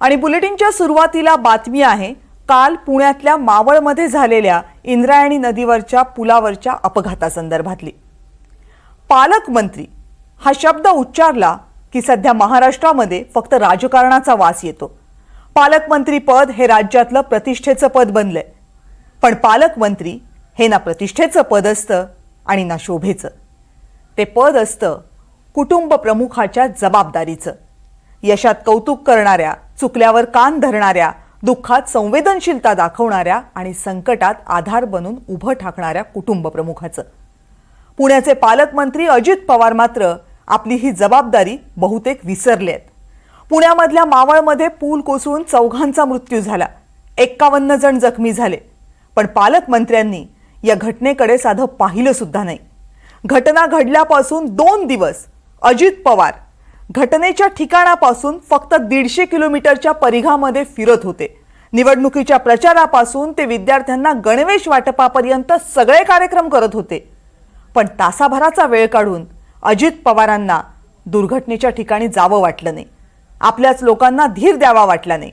आणि बुलेटिनच्या सुरुवातीला बातमी आहे काल पुण्यातल्या मावळमध्ये झालेल्या इंद्रायणी नदीवरच्या पुलावरच्या अपघातासंदर्भातली. पालकमंत्री हा शब्द उच्चारला की सध्या महाराष्ट्रामध्ये फक्त राजकारणाचा वास येतो. पालकमंत्री पद हे राज्यातलं प्रतिष्ठेचं पद बनलंय. पण पालकमंत्री हे ना प्रतिष्ठेचं पद असतं आणि ना शोभेचं. ते पद असतं कुटुंब प्रमुखाच्या जबाबदारीचं. यशात कौतुक करणाऱ्या चुकल्यावर कान धरणाऱ्या दुःखात संवेदनशीलता दाखवणाऱ्या आणि संकटात आधार बनून उभं ठाकणाऱ्या कुटुंब प्रमुखाचं. पुण्याचे पालकमंत्री अजित पवार मात्र आपली ही जबाबदारी बहुतेक विसरले आहेत पुण्यामधल्या मावळमध्ये पूल कोसळून चौघांचा मृत्यू झाला. एक्कावन्न जण जखमी झाले. पण पालकमंत्र्यांनी या घटनेकडे साधं पाहिलं सुद्धा नाही. घटना घडल्यापासून दोन दिवस अजित पवार घटनेच्या ठिकाणापासून फक्त दीडशे किलोमीटरच्या परिघामध्ये फिरत होते. निवडणुकीच्या प्रचारापासून ते विद्यार्थ्यांना गणवेश वाटपापर्यंत सगळे कार्यक्रम करत होते. पण तासाभराचा वेळ काढून अजित पवारांना दुर्घटनेच्या ठिकाणी जावं वाटलं नाही. आपल्याच लोकांना धीर द्यावा वाटला नाही.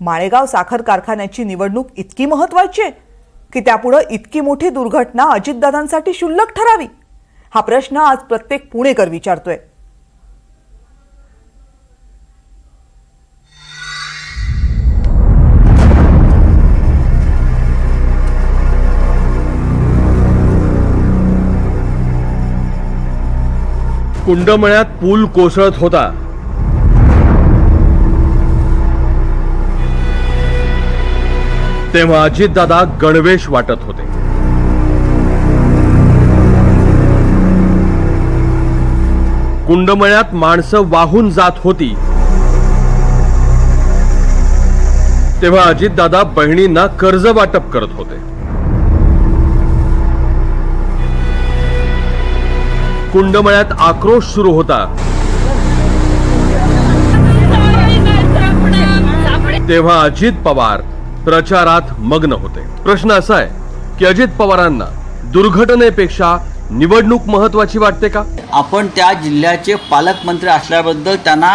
माळेगाव साखर कारखान्याची निवडणूक इतकी महत्त्वाची आहे की त्यापुढं इतकी मोठी दुर्घटना अजितदादांसाठी क्षुल्लक ठरावी? हा प्रश्न आज प्रत्येक पुणेकर विचारतोय. कुंडमळ्यात पूल कोसळत होता. तेव्हा अजितदादा गणवेश वाटत होते. कुंडमळ्यात माणसं वाहून जात होती. तेव्हा अजितदादा बहिणींना कर्ज वाटप करत होते. कुंडमळ्यात आक्रोश सुरू होता. तेव्हा अजित पवार प्रचारात मग्न होते. प्रश्न असा आहे की अजित पवारांना दुर्घटनेपेक्षा निवडणूक महत्वाची वाटते का? आपण त्या जिल्ह्याचे पालकमंत्री असल्याबद्दल त्यांना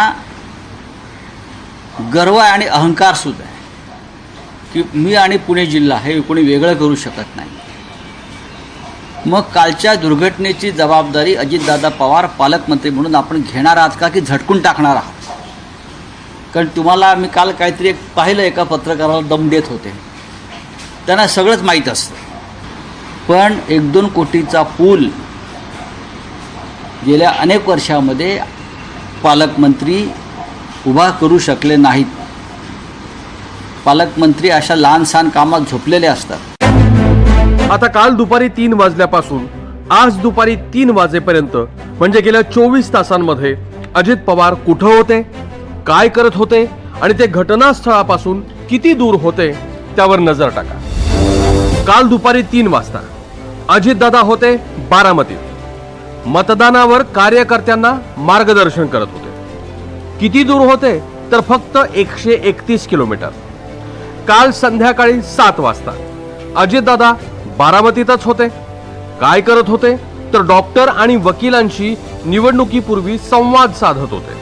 गर्व आहे आणि अहंकार सुद्धा आहे. की मी आणि पुणे जिल्हा हे कोणी वेगळं करू शकत नाही. मग कालच्या दुर्घटनेची जबाबदारी अजितदादा पवार पालकमंत्री म्हणून आपण घेणार आहात का की झटकून टाकणार आहात? कारण तुम्हाला मी काल काहीतरी एक पाहिलं एका पत्रकाराला दम देत होते. त्यांना सगळंच माहीत असतं. पण एक दोन कोटीचा पूल गेल्या अनेक वर्षामध्ये पालकमंत्री उभा करू शकले नाहीत. पालकमंत्री अशा लहानसहान कामात झोपलेले असतात. आता काल दुपारी तीन वाजल्यापासून आज दुपारी तीन वाजेपर्यंत म्हणजे गेल्या चोवीस तासांमध्ये अजित पवार कुठं होते काय करत होते आणि ते घटनास्थळापासून किती दूर होते त्यावर नजर टाका. काल दुपारी तीन वाजता अजितदादा होते बारामतीत. मतदानावर कार्यकर्त्यांना मार्गदर्शन करत होते. किती दूर होते तर फक्त एकशे एकतीस किलोमीटर. काल संध्याकाळी सात वाजता अजितदादा बारामतीतच होते. काय करत होते? तर डॉक्टर आणि वकिलांशी निवडणुकीपूर्वी संवाद साधत होते.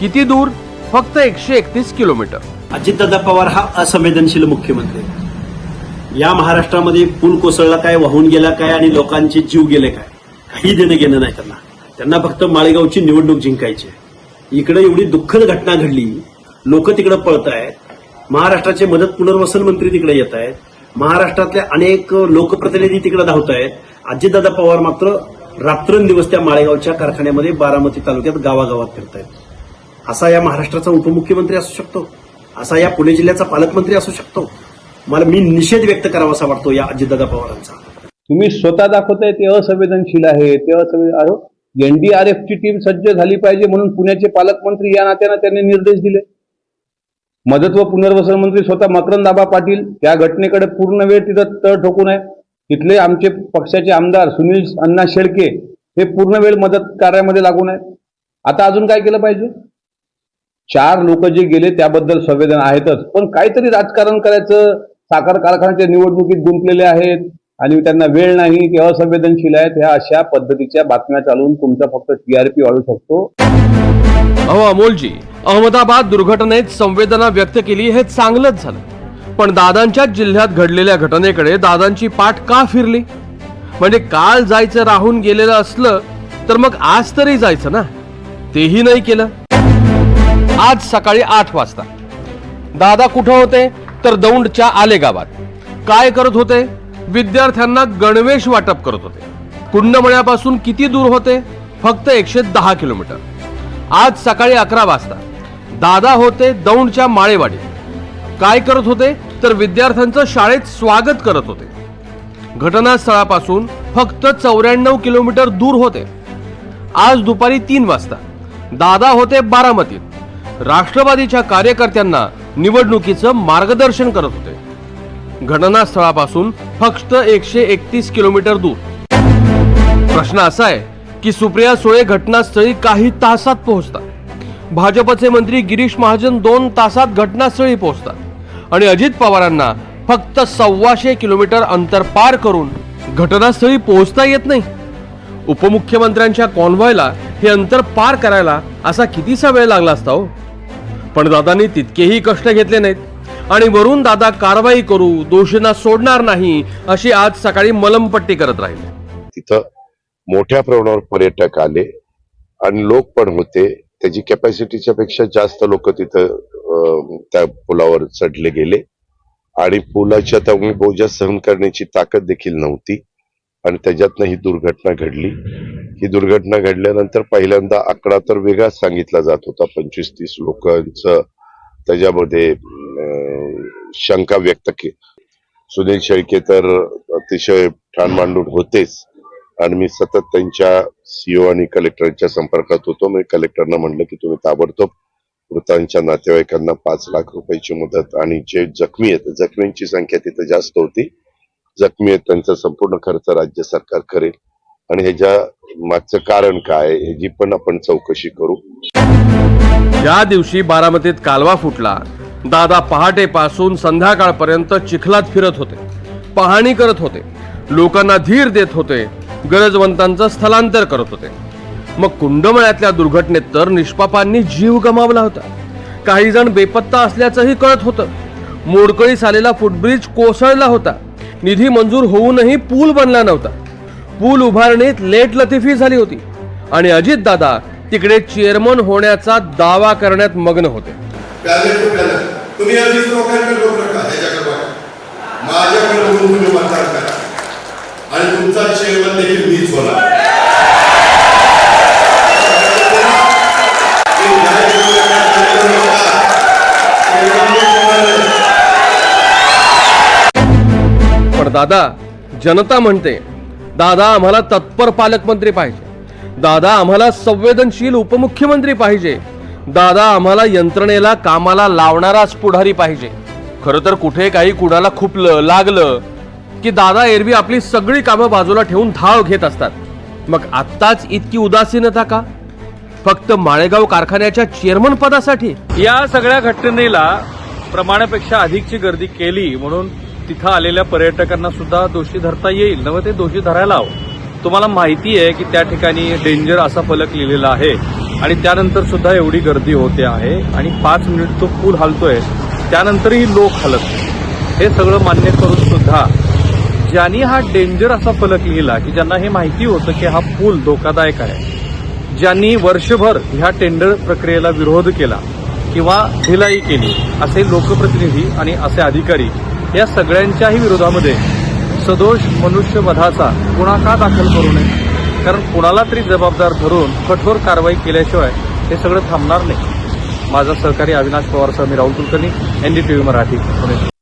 किती दूर? फक्त एकशे एकतीस किलोमीटर. अजितदादा पवार हा असंवेदनशील मुख्यमंत्री. या महाराष्ट्रामध्ये पूल कोसळला काय वाहून गेला काय आणि लोकांचे जीव गेले काय? काही देणं घेणं नाही त्यांना. त्यांना फक्त माळेगावची निवडणूक जिंकायची इकडे एवढी दुःखद घटना घडली लोक तिकडे पळत आहेत महाराष्ट्राचे मदत पुनर्वसन मंत्री तिकडे येत आहेत महाराष्ट्रातले अनेक लोकप्रतिनिधी तिकडे धावत आहेत. अजितदादा पवार मात्र रात्रंदिवस त्या माळेगावच्या कारखान्यामध्ये बारामती तालुक्यात गावागावात फिरत आहेत असा या महाराष्ट्राचा उपमुख्यमंत्री असू शकतो. असा या पुणे जिल्ह्याचा पालकमंत्री असू शकतो. मला मी निषेध व्यक्त करावासा वाटतो या अजितदादा पवारांचा. तुम्ही स्वतः दाखवताय ते असंवेदनशील आहे ते असंवेदन एनडीआरएफची टीम सज्ज झाली पाहिजे म्हणून पुण्याचे पालकमंत्री या नात्यानं त्यांनी निर्देश दिले. मदत व पुनर्वसन मंत्री स्वतः मकरंद दाबा पाटील त्या घटनेकडे पूर्ण वेळ तिथं तळ ठोकून आहे. तिथले आमचे पक्षाचे आमदार सुनील अण्णा शेळके हे पूर्ण वेळ मदत कार्यामध्ये लागून आहेत. आता अजून काय केलं पाहिजे? चार लोक जे गेले त्याबद्दल संवेदना आहेतच पण काहीतरी राजकारण करायचं. साखर कारखान्याच्या निवडणुकीत गुंतलेले आहेत आणि त्यांना वेळ नाही ते असंवेदनशील आहेत. ह्या अशा पद्धतीच्या बातम्या चालवून तुमचा फक्त टीआरपी वाढू शकतो. अहो अमोलजी अहमदाबाद दुर्घटनेत संवेदना व्यक्त केली हे चांगलंच झालं. पण दादांच्याच जिल्ह्यात घडलेल्या घटनेकडे दादांची पाठ का फिरली? म्हणजे काल जायचं राहून गेलेलं असलं तर मग आज तरी जायचं ना? तेही नाही केलं. आज सकाळी आठ वाजता. दादा कुठं होते? तर दौंडच्या आले गावात काय करत होते? विद्यार्थ्यांना गणवेश वाटप करत होते. कुंडमळ्यापासून किती दूर होते? फक्त एकशे दहा किलोमीटर. आज सकाळी अकरा वाजता. दादा होते दौंडच्या माळेवाडी काय करत होते? तर विद्यार्थ्यांचं शाळेत स्वागत करत होते. घटनास्थळापासून फक्त चौऱ्याण्णव किलोमीटर दूर होते. आज दुपारी तीन वाजता. दादा होते बारामतीत. राष्ट्रवादीच्या कार्यकर्त्यांना निवडणुकीचं मार्गदर्शन करत होते. घटनास्थळापासून फक्त एकशे एकतीस किलोमीटर दूर. प्रश्न असा आहे की सुप्रिया सुळे घटनास्थळी काही तासात पोहोचतात. भाजपचे मंत्री गिरीश महाजन दोन तासात घटनास्थळी पोहोचतात. आणि अजित पवारांना फक्त सव्वाशे किलोमीटर अंतर पार करून घटनास्थळी पोहोचता येत नाही. उपमुख्यमंत्र्यांच्या कॉन्व्हॉयला हे अंतर पार करायला असा कितीसा वेळ लागला असता हो? पण दादांनी तितकेही कष्ट घेतले नाहीत. आणि वरून दादा कारवाई करू दोषींना सोडणार नाही अशी आज सकाळी मलमपट्टी करत राहिले. तिथं मोठ्या प्रमाणावर पर्यटक आले आणि लोक पण होते. त्याची कॅपॅसिटीच्या पेक्षा जास्त लोक तिथं त्या पुलावर चढले गेले. आणि पुलाच्या त्यामुळे बोजा सहन करण्याची ताकद देखील नव्हती. आणि त्याच्यातनं ही दुर्घटना घडली. ही दुर्घटना घडल्यानंतर पहिल्यांदा आकडा तर वेगळाच सांगितला जात होता. पंचवीस तीस लोकांचं त्याच्यामध्ये शंका व्यक्त केली. सुनील शेळके तर अतिशय ठाण मांडून होतेच. आणि मी सतत त्यांच्या सीओ आणि कलेक्टरच्या संपर्कात होतो. मी कलेक्टरना म्हणलं की तुम्ही ताबडतोब मृतांच्या नातेवाईकांना पाच लाख रुपयाची मदत आणि जे जखमी आहेत जखमींची संख्या तिथे जास्त होती. जखमी आहेत त्यांचा संपूर्ण खर्च राज्य सरकार करेल. आणि ह्याच्या मागचं कारण काय ह्याची पण आपण चौकशी करू. या दिवशी बारामतीत कालवा फुटला दादा पहाटेपासून संध्याकाळपर्यंत चिखलात फिरत होते. पाहणी करत होते. लोकांना धीर देत होते गरजवंतांचं स्थलांतर करत होते. मग कुंडमळ्यातल्या दुर्घटनेत तर निष्पापांनी जीव गमावला होता. काही जण बेपत्ता असल्याचंही कळत होतं. मोडकळीस आलेला फुटब्रिज कोसळला होता. निधी मंजूर होऊनही पूल बनला नव्हता. पूल उभारणीत लेट लतिफी झाली होती. आणि अजित दादा तिकडे चेअरमन होण्याचा दावा करण्यात मग्न होते. तुम्ही आणि तुमचा चेअरमन देखील मीच होणार. पण दादा जनता म्हणते दादा आम्हाला तत्पर पालकमंत्री पाहिजे. दादा आम्हाला संवेदनशील उपमुख्यमंत्री पाहिजे. दादा आम्हाला यंत्रणेला कामाला लावणाराच पुढारी पाहिजे. खरं तर कुठे काही कुणाला खुपलं लागलं की दादा एरवी आपली सगळी कामं बाजूला ठेवून धाव घेत असतात. मग आत्ताच इतकी उदासीनता का? फक्त माळेगाव कारखान्याच्या चेअरमन पदासाठी? या सगळ्या घटनेला प्रमाणापेक्षा अधिकची गर्दी केली म्हणून तिथं आलेल्या पर्यटकांना सुद्धा दोषी धरता येईल. नव ते दोषी धरायला हवं. तुम्हाला माहिती आहे की त्या ठिकाणी डेंजर असा फलक लिहिलेला आहे आणि त्यानंतर सुद्धा एवढी गर्दी होते आहे आणि पाच मिनिट तो पूल हलतोय. त्यानंतरही लोक हलत हे सगळं मान्य करून सुद्धा ज्यांनी हा डेंजर असा फलक लिहिला की ज्यांना हे माहिती होतं की हा पूल धोकादायक आहे ज्यांनी वर्षभर ह्या टेंडर प्रक्रियेला विरोध केला किंवा ढिलाई केली असे लोकप्रतिनिधी आणि असे अधिकारी या सगळ्यांच्याही विरोधामध्ये सदोष मनुष्यवधाचा गुन्हा का दाखल करू नये. कारण कुणाला तरी जबाबदार धरून कठोर कारवाई केल्याशिवाय हे सगळं थांबणार नाही. माझा सहकारी अविनाश पवारसह मी राहुल कुलकर्णी एनडीटीव्ही मराठी पुणे.